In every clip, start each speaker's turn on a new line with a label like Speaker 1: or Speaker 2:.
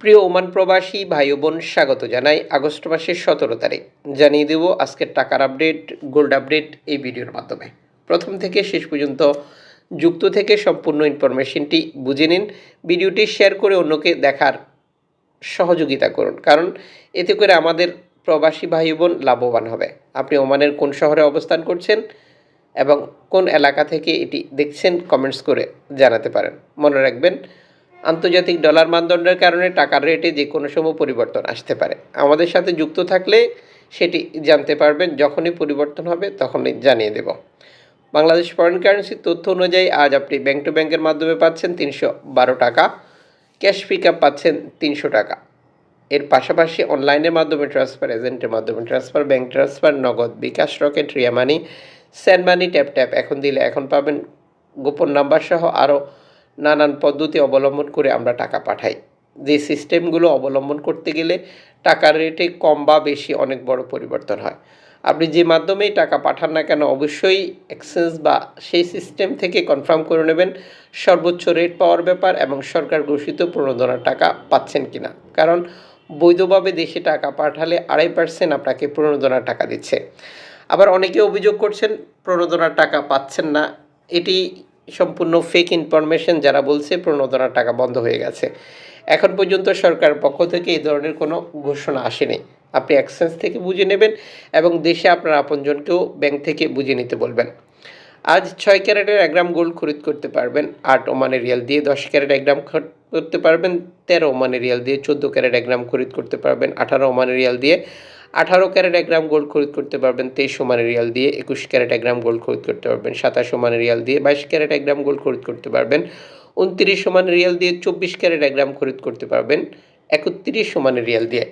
Speaker 1: প্রিয় ওমান প্রবাসী ভাই বোন, স্বাগত জানাই আগস্ট মাসের সতেরো তারিখ। জানিয়ে দেব আজকের টাকার আপডেট, গোল্ড আপডেট এই ভিডিওর মাধ্যমে। প্রথম থেকে শেষ পর্যন্ত যুক্ত থেকে সম্পূর্ণ ইনফরমেশনটি বুঝে নিন। ভিডিওটি শেয়ার করে অন্যকে দেখার সহযোগিতা করুন, কারণ এতে করে আমাদের প্রবাসী ভাই বোন লাভবান হবে। আপনি ওমানের কোন শহরে অবস্থান করছেন এবং কোন এলাকা থেকে এটি দেখছেন, কমেন্টস করে জানাতে পারেন। মনে রাখবেন আন্তর্জাতিক ডলার মানদণ্ডের কারণে টাকার রেটে যে কোনো সময় পরিবর্তন আসতে পারে। আমাদের সাথে যুক্ত থাকলে সেটি জানতে পারবেন, যখনই পরিবর্তন হবে তখনই জানিয়ে দেব। বাংলাদেশ ফরেন কারেন্সির তথ্য অনুযায়ী আজ আপনি ব্যাংক টু ব্যাংকের মাধ্যমে পাচ্ছেন তিনশো বারো টাকা ক্যাশ পিক আপ পাচ্ছেন তিনশো টাকা। এর পাশাপাশি অনলাইনের মাধ্যমে ট্রান্সফার এজেন্টের মাধ্যমে transfer bank transfer Nagad bKash rocket Ria money send money tap tap এখন দিলে এখন পাবেন গোপন নাম্বার সহ আরও নানান পদ্ধতি অবলম্বন করে আমরা টাকা পাঠাই। যে সিস্টেমগুলো অবলম্বন করতে গেলে টাকার রেটে কম বা বেশি অনেক বড় পরিবর্তন হয়। আপনি যে মাধ্যমেই টাকা পাঠান না কেন, অবশ্যই এক্সচেঞ্জ বা সেই সিস্টেম থেকে কনফার্ম করে নেবেন সর্বোচ্চ রেট পাওয়ার ব্যাপার এবং সরকার ঘোষিত প্রণোদনার টাকা পাচ্ছেন কিনা। কারণ বৈধভাবে দেশে টাকা পাঠালে আড়াই পার্সেন্ট আপনাকে প্রণোদনার টাকা দিচ্ছে। আবার অনেকে অভিযোগ করছেন, প্রণোদনার টাকা পাচ্ছেন না। এটি সম্পূর্ণ ফেক ইনফরমেশন যারা বলছে প্রণোদনার টাকা বন্ধ হয়ে গেছে। এখন পর্যন্ত সরকারের পক্ষ থেকে এই ধরনের কোনো ঘোষণা আসেনি। আপনি এক্সচেঞ্জ থেকে বুঝে নেবেন এবং দেশে আপনার আপনজনকেও ব্যাংক থেকে বুঝে নিতে বলবেন। আজ ছয় ক্যারেটের এক গ্রাম গোল্ড খরিদ করতে পারবেন, আট ওমানের রিয়াল দিয়ে দশ ক্যারেট এক গ্রাম করতে পারবেন, তেরো ওমানের রিয়াল দিয়ে চোদ্দ ক্যারেট এক গ্রাম খরিদ করতে পারবেন, আঠারো ওমানের রিয়াল দিয়ে আঠারো ক্যারেট এক গ্রাম গোল্ড খরিদ করতে পারবেন, তেইশ ওমানের রিয়াল দিয়ে, একুশ ক্যারেট এক গ্রাম গোল্ড খরিদ করতে পারবেন, সাতাশ ওমানের রিয়াল দিয়ে, বাইশ ক্যারেট এক গ্রাম গোল্ড খরিদ করতে পারবেন, উনত্রিশ ওমানের রিয়াল দিয়ে, চব্বিশ ক্যারেট এক গ্রাম খরিদ করতে পারবেন, একত্রিশ ওমানের রিয়াল দিয়ে।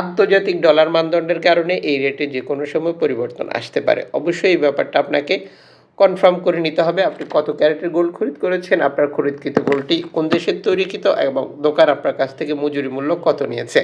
Speaker 1: আন্তর্জাতিক ডলার মানদণ্ডের কারণে এই রেটে যে কোনো সময় পরিবর্তন আসতে পারে। অবশ্যই এই ব্যাপারটা আপনাকে কনফার্ম করে নিতে হবে, আপনি কত ক্যারেটের গোল্ড খরিদ করেছেন, আপনার খরিদকৃত গোল্ডটি কোন দেশের তৈরিকৃত এবং দোকান আপনার কাছ থেকে মজুরি মূল্য কত নিয়েছে।